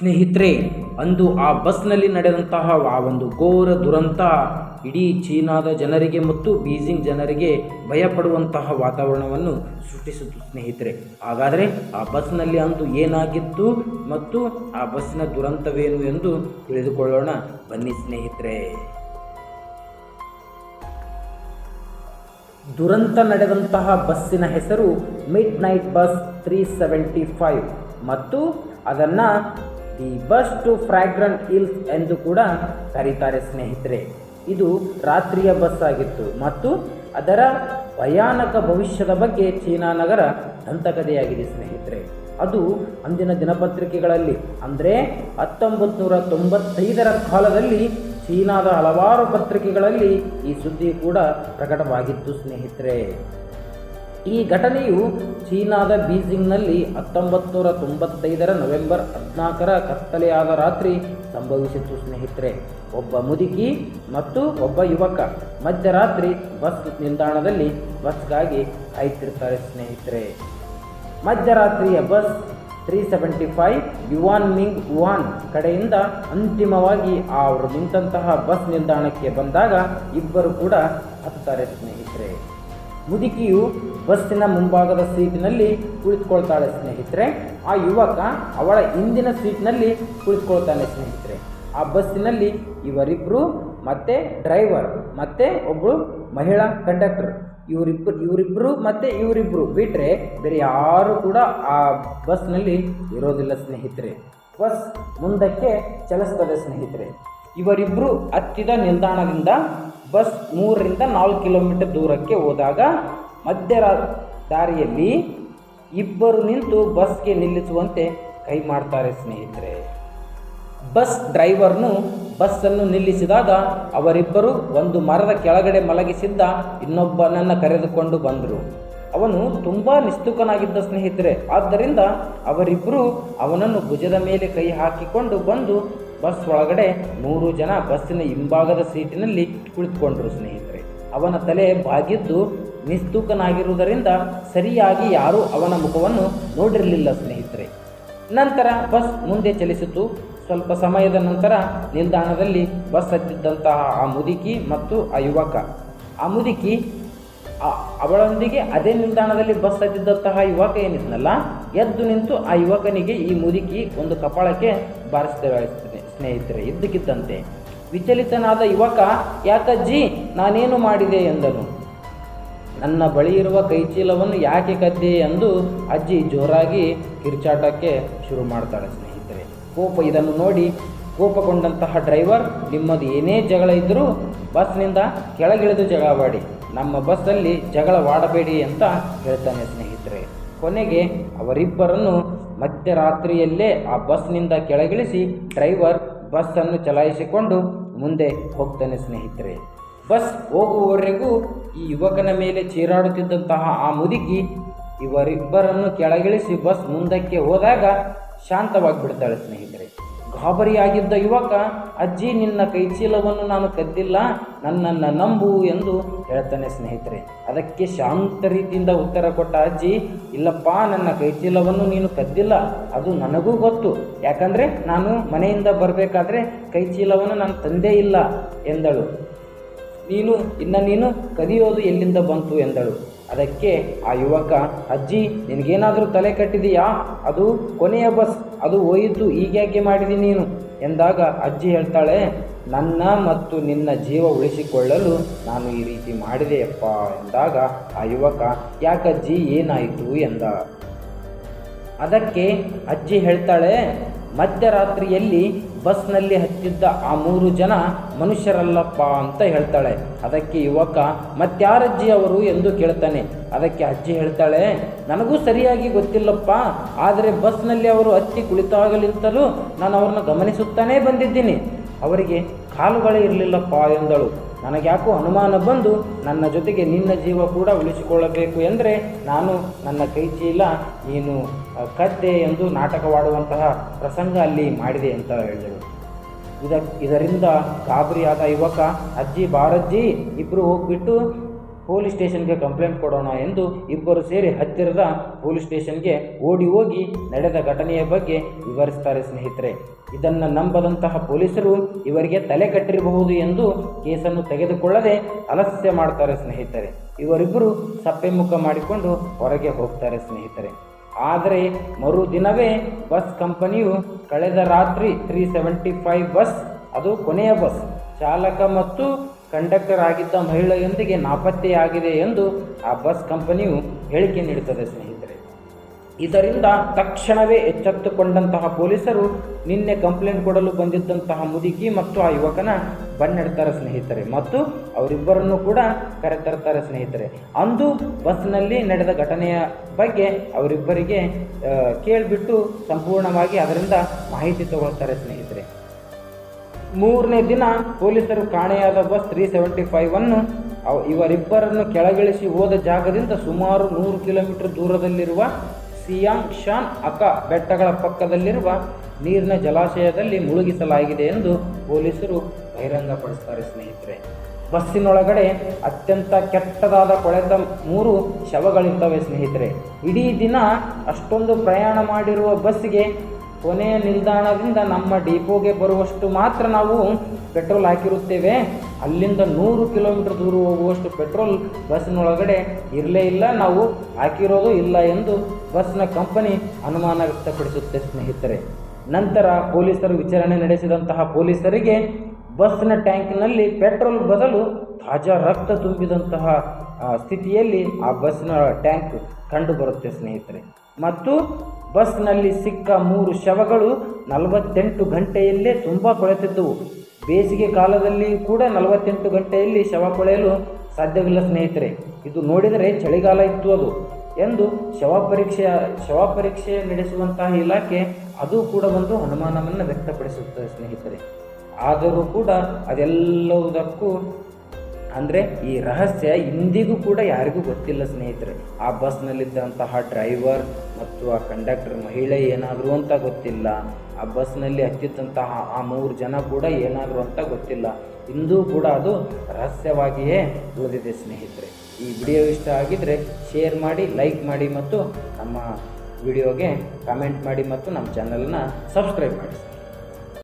ಸ್ನೇಹಿತರೆ, ಅಂದು ಆ ಬಸ್ನಲ್ಲಿ ನಡೆದಂತಹ ಆ ಒಂದು ಘೋರ ದುರಂತ ಇಡೀ ಚೀನಾದ ಜನರಿಗೆ ಮತ್ತು ಬೀಜಿಂಗ್ ಜನರಿಗೆ ಭಯಪಡುವಂತಹ ವಾತಾವರಣವನ್ನು ಸೃಷ್ಟಿಸಿತು ಸ್ನೇಹಿತರೆ. ಹಾಗಾದರೆ ಆ ಬಸ್ನಲ್ಲಿ ಅಂದು ಏನಾಗಿತ್ತು ಮತ್ತು ಆ ಬಸ್ಸಿನ ದುರಂತವೇನು ಎಂದು ತಿಳಿದುಕೊಳ್ಳೋಣ. ಬನ್ನಿ ಸ್ನೇಹಿತರೆ. ದುರಂತ ನಡೆದಂತಹ ಬಸ್ಸಿನ ಹೆಸರು midnight bus three seventy five ಮತ್ತು ಅದನ್ನು the bus to Fragrant Hills ಎಂದು ಕೂಡ ಕರೀತಾರೆ ಸ್ನೇಹಿತರೆ. ಇದು ರಾತ್ರಿಯ ಬಸ್ ಆಗಿತ್ತು ಮತ್ತು ಅದರ ಭಯಾನಕ ಭವಿಷ್ಯದ ಬಗ್ಗೆ ಚೀನಾ ನಗರ ದಂತಕಥೆಯಾಗಿದೆ ಸ್ನೇಹಿತರೆ. ಅದು ಅಂದಿನ ದಿನಪತ್ರಿಕೆಗಳಲ್ಲಿ, ಅಂದರೆ ಹತ್ತೊಂಬತ್ತು ನೂರ ತೊಂಬತ್ತೈದರ ಕಾಲದಲ್ಲಿ ಚೀನಾದ ಹಲವಾರು ಪತ್ರಿಕೆಗಳಲ್ಲಿ ಈ ಸುದ್ದಿ ಕೂಡ ಪ್ರಕಟವಾಗಿತ್ತು ಸ್ನೇಹಿತರೆ. ಈ ಘಟನೆಯು ಚೀನಾದ ಬೀಜಿಂಗ್ನಲ್ಲಿ ಹತ್ತೊಂಬತ್ತು ನೂರ ತೊಂಬತ್ತೈದರ ನವೆಂಬರ್ ಹದಿನಾಲ್ಕರ ಕತ್ತಲೆಯಾದ ರಾತ್ರಿ ಸಂಭವಿಸಿತು ಸ್ನೇಹಿತರೆ. ಒಬ್ಬ ಮುದುಕಿ ಮತ್ತು ಒಬ್ಬ ಯುವಕ ಮಧ್ಯರಾತ್ರಿ ಬಸ್ ನಿಲ್ದಾಣದಲ್ಲಿ ಬಸ್ಗಾಗಿ ಕಾಯ್ತಿರ್ತಾರೆ ಸ್ನೇಹಿತರೆ. ಮಧ್ಯರಾತ್ರಿಯ bus three seventy five Yuan Ming Yuan ಕಡೆಯಿಂದ ಅಂತಿಮವಾಗಿ ಅವರು ನಿಂತಹ ಬಸ್ ನಿಲ್ದಾಣಕ್ಕೆ ಬಂದಾಗ ಇಬ್ಬರು ಕೂಡ ಹತ್ತಾರೆ ಸ್ನೇಹಿತರೆ. ಮುದುಕಿಯು ಬಸ್ಸಿನ ಮುಂಭಾಗದ ಸೀಟಿನಲ್ಲಿ ಕುಳಿತುಕೊಳ್ತಾಳೆ ಸ್ನೇಹಿತರೆ. ಆ ಯುವಕ ಅವಳ ಹಿಂದಿನ ಸೀಟ್ನಲ್ಲಿ ಕುಳಿತುಕೊಳ್ತಾನೆ ಸ್ನೇಹಿತರೆ. ಆ ಬಸ್ಸಿನಲ್ಲಿ ಇವರಿಬ್ಬರು ಮತ್ತು ಡ್ರೈವರ್, ಮತ್ತು ಒಬ್ಬಳು ಮಹಿಳಾ ಕಂಡಕ್ಟರ್. ಇವರಿಬ್ಬರು ಇವರಿಬ್ಬರು ಮತ್ತು ಇವರಿಬ್ಬರು ಬಿಟ್ಟರೆ ಬೇರೆ ಯಾರು ಕೂಡ ಆ ಬಸ್ನಲ್ಲಿ ಇರೋದಿಲ್ಲ ಸ್ನೇಹಿತರೆ. ಬಸ್ ಮುಂದಕ್ಕೆ ಚಲಿಸ್ತದೆ ಸ್ನೇಹಿತರೆ. ಇವರಿಬ್ಬರು ಹತ್ತಿದ ನಿಲ್ದಾಣದಿಂದ ಬಸ್ ಮೂರರಿಂದ ನಾಲ್ಕು ಕಿಲೋಮೀಟರ್ ದೂರಕ್ಕೆ ಹೋದಾಗ ಮಧ್ಯರ ದಾರಿಯಲ್ಲಿ ಇಬ್ಬರು ನಿಂತು ಬಸ್ಗೆ ನಿಲ್ಲಿಸುವಂತೆ ಕೈ ಮಾಡ್ತಾರೆ ಸ್ನೇಹಿತರೆ. ಬಸ್ ಡ್ರೈವರ್ನು ಬಸ್ಸನ್ನು ನಿಲ್ಲಿಸಿದಾಗ ಅವರಿಬ್ಬರು ಒಂದು ಮರದ ಕೆಳಗಡೆ ಮಲಗಿಸಿದ್ದ ಇನ್ನೊಬ್ಬನನ್ನು ಕರೆದುಕೊಂಡು ಬಂದರು. ಅವನು ತುಂಬ ನಿಸ್ತುಕನಾಗಿದ್ದ ಸ್ನೇಹಿತರೆ. ಆದ್ದರಿಂದ ಅವರಿಬ್ಬರು ಅವನನ್ನು ಭುಜದ ಮೇಲೆ ಕೈ ಹಾಕಿಕೊಂಡು ಬಂದು ಬಸ್ ಒಳಗಡೆ ನೂರು ಜನ ಬಸ್ಸಿನ ಹಿಂಭಾಗದ ಸೀಟಿನಲ್ಲಿ ಕುಳಿತುಕೊಂಡರು ಸ್ನೇಹಿತರೆ. ಅವನ ತಲೆ ಬಾಗಿದ್ದು ನಿಸ್ತೂಕನಾಗಿರುವುದರಿಂದ ಸರಿಯಾಗಿ ಯಾರೂ ಅವನ ಮುಖವನ್ನು ನೋಡಿರಲಿಲ್ಲ ಸ್ನೇಹಿತರೆ. ನಂತರ ಬಸ್ ಮುಂದೆ ಚಲಿಸಿತು. ಸ್ವಲ್ಪ ಸಮಯದ ನಂತರ ನಿಲ್ದಾಣದಲ್ಲಿ ಬಸ್ ಹತ್ತಿದ್ದಂತಹ ಆ ಮುದುಕಿ ಮತ್ತು ಆ ಯುವಕ. ಆ ಮುದುಕಿ ಅವಳೊಂದಿಗೆ ಅದೇ ನಿಲ್ದಾಣದಲ್ಲಿ ಬಸ್ ಹತ್ತಿದ್ದಂತಹ ಯುವಕ ಏನಿದ್ನಲ್ಲ, ಎದ್ದು ನಿಂತು ಆ ಯುವಕನಿಗೆ ಈ ಮುದುಕಿ ಒಂದು ಕಪಾಳಕ್ಕೆ ಬಾರಿಸ್ತೇವೆ ಸ್ನೇಹಿತರೆ ಇದ್ದಕ್ಕಿದ್ದಂತೆ ವಿಚಲಿತನಾದ ಯುವಕ, ಯಾಕಜ್ಜಿ, ನಾನೇನು ಮಾಡಿದೆ? ಎಂದನು. ನನ್ನ ಬಳಿ ಇರುವ ಕೈಚೀಲವನ್ನು ಯಾಕೆ ಕದ್ದೆ? ಎಂದು ಅಜ್ಜಿ ಜೋರಾಗಿ ಕಿರ್ಚಾಟಕ್ಕೆ ಶುರು ಮಾಡ್ತಾಳೆ ಸ್ನೇಹಿತರೆ. ಕೋಪ ಇದನ್ನು ನೋಡಿ ಕೋಪಗೊಂಡಂತಹ ಡ್ರೈವರ್, ನಿಮ್ಮದು ಏನೇ ಜಗಳ ಇದ್ದರೂ ಬಸ್ನಿಂದ ಕೆಳಗಿಳಿದು ಜಗಳವಾಡಿ ನಮ್ಮ ಬಸ್ಸಲ್ಲಿ ಜಗಳವಾಡಬೇಡಿ ಅಂತ ಹೇಳ್ತಾನೆ ಸ್ನೇಹಿತರೆ. ಕೊನೆಗೆ ಅವರಿಬ್ಬರನ್ನು ಮಧ್ಯರಾತ್ರಿಯಲ್ಲೇ ಆ ಬಸ್ನಿಂದ ಕೆಳಗಿಳಿಸಿ ಡ್ರೈವರ್ ಬಸ್ಸನ್ನು ಚಲಾಯಿಸಿಕೊಂಡು ಮುಂದೆ ಹೋಗ್ತಾನೆ ಸ್ನೇಹಿತರೆ. ಬಸ್ ಹೋಗುವವರೆಗೂ ಈ ಯುವಕನ ಮೇಲೆ ಚೀರಾಡುತ್ತಿದ್ದಂತಹ ಆ ಮುದುಕಿ ಇವರಿಬ್ಬರನ್ನು ಕೆಳಗಿಳಿಸಿ ಬಸ್ ಮುಂದಕ್ಕೆ ಹೋದಾಗ ಶಾಂತವಾಗಿ ಬಿಡ್ತಾಳೆ ಸ್ನೇಹಿತರೆ. ಗಾಬರಿಯಾಗಿದ್ದ ಯುವಕ, ಅಜ್ಜಿ, ನಿನ್ನ ಕೈಚೀಲವನ್ನು ನಾನು ಕದ್ದಿಲ್ಲ, ನನ್ನನ್ನು ನಂಬು ಎಂದು ಹೇಳ್ತಾನೆ ಸ್ನೇಹಿತರೆ. ಅದಕ್ಕೆ ಶಾಂತ ರೀತಿಯಿಂದ ಉತ್ತರ ಕೊಟ್ಟ ಅಜ್ಜಿ, ಇಲ್ಲಪ್ಪ, ನನ್ನ ಕೈಚೀಲವನ್ನು ನೀನು ಕದ್ದಿಲ್ಲ, ಅದು ನನಗೂ ಗೊತ್ತು. ಯಾಕಂದರೆ ನಾನು ಮನೆಯಿಂದ ಬರಬೇಕಾದ್ರೆ ಕೈಚೀಲವನ್ನು ನಾನು ತಂದೇ ಇಲ್ಲ ಎಂದಳು. ನೀನು, ಇನ್ನು ನೀನು ಕದಿಯೋದು ಎಲ್ಲಿಂದ ಬಂತು? ಎಂದಳು. ಅದಕ್ಕೆ ಆ ಯುವಕ, ಅಜ್ಜಿ, ನಿನಗೇನಾದರೂ ತಲೆ ಕಟ್ಟಿದೆಯಾ? ಅದು ಕೊನೆಯ ಬಸ್, ಅದು ಹೋಯಿತು ಈಗ್ಯಾಕೆ ಮಾಡಿದಿ ನೀನು? ಎಂದಾಗ ಅಜ್ಜಿ ಹೇಳ್ತಾಳೆ, ನನ್ನ ಮತ್ತು ನಿನ್ನ ಜೀವ ಉಳಿಸಿಕೊಳ್ಳಲು ನಾನು ಈ ರೀತಿ ಮಾಡಿದೆಯಪ್ಪ ಎಂದಾಗ ಆ ಯುವಕ, ಯಾಕಜ್ಜಿ, ಏನಾಯಿತು? ಎಂದ. ಅದಕ್ಕೆ ಅಜ್ಜಿ ಹೇಳ್ತಾಳೆ ಮಧ್ಯರಾತ್ರಿಯಲ್ಲಿ ಬಸ್ನಲ್ಲಿ ಹತ್ತಿದ್ದ ಆ ಮೂರು ಜನ ಮನುಷ್ಯರಲ್ಲಪ್ಪ ಅಂತ ಹೇಳ್ತಾಳೆ. ಅದಕ್ಕೆ ಯುವಕ ಮತ್ತಾರಜ್ಜಿ ಅವರು? ಎಂದು ಕೇಳ್ತಾನೆ. ಅದಕ್ಕೆ ಅಜ್ಜಿ ಹೇಳ್ತಾಳೆ, ನನಗೂ ಸರಿಯಾಗಿ ಗೊತ್ತಿಲ್ಲಪ್ಪ. ಆದರೆ ಬಸ್ನಲ್ಲಿ ಅವರು ಹತ್ತಿ ಕುಳಿತಾಗಲಿಂತಲೂ ನಾನು ಅವ್ರನ್ನ ಗಮನಿಸುತ್ತಾನೇ ಬಂದಿದ್ದೀನಿ. ಅವರಿಗೆ ಕಾಲುಗಳೇ ಇರಲಿಲ್ಲಪ್ಪ ಎಂದಳು. ನನಗ್ಯಾಕೋ ಅನುಮಾನ ಬಂದು ನನ್ನ ಜೊತೆಗೆ ನಿನ್ನ ಜೀವ ಕೂಡ ಉಳಿಸಿಕೊಳ್ಳಬೇಕು ಎಂದರೆ ನಾನು ನನ್ನ ಕೈಚೀಲ ನೀನು ಆ, ಕದ್ದೆ ಎಂದು ನಾಟಕವಾಡುವಂತಹ ಪ್ರಸಂಗ ಅಲ್ಲಿ ಮಾಡಿದೆ ಅಂತ ಹೇಳಿದಳು ಇದ ಇದರಿಂದ ಗಾಬರಿಯಾದ ಯುವಕ ಅಜ್ಜಿ ಬಾರಜ್ಜಿ ಇಬ್ಬರು ಹೋಗ್ಬಿಟ್ಟು ಪೊಲೀಸ್ ಸ್ಟೇಷನ್ಗೆ ಕಂಪ್ಲೇಂಟ್ ಕೊಡೋಣ ಎಂದು ಇಬ್ಬರು ಸೇರಿ ಹತ್ತಿರದ ಪೊಲೀಸ್ ಸ್ಟೇಷನ್ಗೆ ಓಡಿ ಹೋಗಿ ನಡೆದ ಘಟನೆಯ ಬಗ್ಗೆ ವಿವರಿಸ್ತಾರೆ ಸ್ನೇಹಿತರೆ. ಇದನ್ನು ನಂಬದಂತಹ ಪೊಲೀಸರು ಇವರಿಗೆ ತಲೆ ಕಟ್ಟಿರಬಹುದು ಎಂದು ಕೇಸನ್ನು ತೆಗೆದುಕೊಳ್ಳದೆ ಅಲಸ್ಯ ಮಾಡ್ತಾರೆ ಸ್ನೇಹಿತರೆ. ಇವರಿಬ್ಬರು ಸಪ್ಪೆ ಮುಖ ಮಾಡಿಕೊಂಡು ಹೊರಗೆ ಹೋಗ್ತಾರೆ ಸ್ನೇಹಿತರೆ. ಆದರೆ ಮರುದಿನವೇ ಬಸ್ ಕಂಪನಿಯು ಕಳೆದ ರಾತ್ರಿ ತ್ರೀ ಸೆವೆಂಟಿ ಫೈವ್ ಬಸ್, ಅದು ಕೊನೆಯ ಬಸ್ ಚಾಲಕ ಮತ್ತು ಕಂಡಕ್ಟರ್ ಆಗಿದ್ದ ಮಹಿಳೆಯೊಂದಿಗೆ ನಾಪತ್ತೆಯಾಗಿದೆ ಎಂದು ಆ ಬಸ್ ಕಂಪನಿಯು ಹೇಳಿಕೆ ನೀಡುತ್ತದೆ, ಸ್ನೇಹಿತರೆ. ಇದರಿಂದ ತಕ್ಷಣವೇ ಎಚ್ಚೆತ್ತುಕೊಂಡಂತಹ ಪೊಲೀಸರು ನಿನ್ನೆ ಕಂಪ್ಲೇಂಟ್ ಕೊಡಲು ಬಂದಿದ್ದಂತಹ ಮುದುಕಿ ಮತ್ತು ಆ ಯುವಕನ ಬನ್ನೆಡ್ತಾರೆ, ಸ್ನೇಹಿತರೆ. ಮತ್ತು ಅವರಿಬ್ಬರನ್ನು ಕೂಡ ಕರೆತರ್ತಾರೆ, ಸ್ನೇಹಿತರೆ. ಅಂದು ಬಸ್ನಲ್ಲಿ ನಡೆದ ಘಟನೆಯ ಬಗ್ಗೆ ಅವರಿಬ್ಬರಿಗೆ ಕೇಳಿಬಿಟ್ಟು ಸಂಪೂರ್ಣವಾಗಿ ಅದರಿಂದ ಮಾಹಿತಿ ತಗೊಳ್ತಾರೆ, ಸ್ನೇಹಿತರೆ. ಮೂರನೇ ದಿನ ಪೊಲೀಸರು ಕಾಣೆಯಾದ ಬಸ್ ತ್ರೀ ಸೆವೆಂಟಿ ಫೈವನ್ನು ಇವರಿಬ್ಬರನ್ನು ಕೆಳಗಿಳಿಸಿ ಹೋದ ಜಾಗದಿಂದ ಸುಮಾರು ನೂರು ಕಿಲೋಮೀಟರ್ ದೂರದಲ್ಲಿರುವ ಸಿಯಾಂಗ್ ಶಾನ್ ಅಕ ಬೆಟ್ಟಗಳ ಪಕ್ಕದಲ್ಲಿರುವ ನೀರಿನ ಜಲಾಶಯದಲ್ಲಿ ಮುಳುಗಿಸಲಾಗಿದೆ ಎಂದು ಪೊಲೀಸರು ಬಹಿರಂಗಪಡಿಸ್ತಾರೆ ಸ್ನೇಹಿತರೆ. ಬಸ್ಸಿನೊಳಗಡೆ ಅತ್ಯಂತ ಕೆಟ್ಟದಾದ ಕೊಳೆತ ಮೂರು ಶವಗಳಿರ್ತವೆ ಸ್ನೇಹಿತರೆ. ಇಡೀ ದಿನ ಅಷ್ಟೊಂದು ಪ್ರಯಾಣ ಮಾಡಿರುವ ಬಸ್ಸಿಗೆ ಕೊನೆಯ ನಿಲ್ದಾಣದಿಂದ ನಮ್ಮ ಡಿಪೋಗೆ ಬರುವಷ್ಟು ಮಾತ್ರ ನಾವು ಪೆಟ್ರೋಲ್ ಹಾಕಿರುತ್ತೇವೆ. ಅಲ್ಲಿಂದ ನೂರು ಕಿಲೋಮೀಟರ್ ದೂರ ಹೋಗುವಷ್ಟು ಪೆಟ್ರೋಲ್ ಬಸ್ನೊಳಗಡೆ ಇರಲೇ ಇಲ್ಲ. ನಾವು ಹಾಕಿರೋದು ಇಲ್ಲ ಎಂದು ಬಸ್ನ ಕಂಪನಿ ಅನುಮಾನ ವ್ಯಕ್ತಪಡಿಸುತ್ತೆ ಸ್ನೇಹಿತರೆ. ನಂತರ ಪೊಲೀಸರು ವಿಚಾರಣೆ ನಡೆಸಿದಂತಹ ಪೊಲೀಸರಿಗೆ ಬಸ್ನ ಟ್ಯಾಂಕ್ನಲ್ಲಿ ಪೆಟ್ರೋಲ್ ಬದಲು ತಾಜಾ ರಕ್ತ ತುಂಬಿದಂತಹ ಸ್ಥಿತಿಯಲ್ಲಿ ಆ ಬಸ್ನ ಟ್ಯಾಂಕ್ ಕಂಡುಬರುತ್ತೆ ಸ್ನೇಹಿತರೆ. ಮತ್ತು ಬಸ್ನಲ್ಲಿ ಸಿಕ್ಕ ಮೂರು ಶವಗಳು ನಲವತ್ತೆಂಟು ಗಂಟೆಯಲ್ಲೇ ತುಂಬ ಕೊಳೆತಿದ್ದವು. ಬೇಸಿಗೆ ಕಾಲದಲ್ಲಿ ಕೂಡ ನಲವತ್ತೆಂಟು ಗಂಟೆಯಲ್ಲಿ ಶವ ಕೊಳೆಯಲು ಸಾಧ್ಯವಿಲ್ಲ ಸ್ನೇಹಿತರೆ. ಇದು ನೋಡಿದರೆ ಚಳಿಗಾಲ ಇತ್ತು ಅದು. ಎಂದು ಶವ ಪರೀಕ್ಷೆಯ, ಶವ ಪರೀಕ್ಷೆ ನಡೆಸುವಂತಹ ಇಲಾಖೆ ಅದು ಕೂಡ ಒಂದು ಅನುಮಾನವನ್ನು ವ್ಯಕ್ತಪಡಿಸುತ್ತದೆ ಸ್ನೇಹಿತರೆ. ಆದರೂ ಕೂಡ ಅದೆಲ್ಲವುದಕ್ಕೂ ಅಂದರೆ ಈ ರಹಸ್ಯ ಇಂದಿಗೂ ಕೂಡ ಯಾರಿಗೂ ಗೊತ್ತಿಲ್ಲ ಸ್ನೇಹಿತರೆ. ಆ ಬಸ್ನಲ್ಲಿದ್ದಂತಹ ಡ್ರೈವರ್ ಮತ್ತು ಆ ಕಂಡಕ್ಟರ್ ಮಹಿಳೆ ಏನಾದರೂ ಅಂತ ಗೊತ್ತಿಲ್ಲ. ಆ ಬಸ್ನಲ್ಲಿ ಹತ್ತಿದ್ದಂತಹ ಆ ಮೂರು ಜನ ಕೂಡ ಏನಾದರೂ ಅಂತ ಗೊತ್ತಿಲ್ಲ. ಇಂದೂ ಕೂಡ ಅದು ರಹಸ್ಯವಾಗಿಯೇ ಉಳಿದಿದೆ ಸ್ನೇಹಿತರೆ. ಈ ವಿಡಿಯೋ ಇಷ್ಟ ಆಗಿದ್ದರೆ ಶೇರ್ ಮಾಡಿ ಲೈಕ್ ಮಾಡಿ ಮತ್ತು ನಮ್ಮ ವಿಡಿಯೋಗೆ ಕಮೆಂಟ್ ಮಾಡಿ ಮತ್ತು ನಮ್ಮ ಚಾನಲನ್ನು ಸಬ್ಸ್ಕ್ರೈಬ್ ಮಾಡಿ.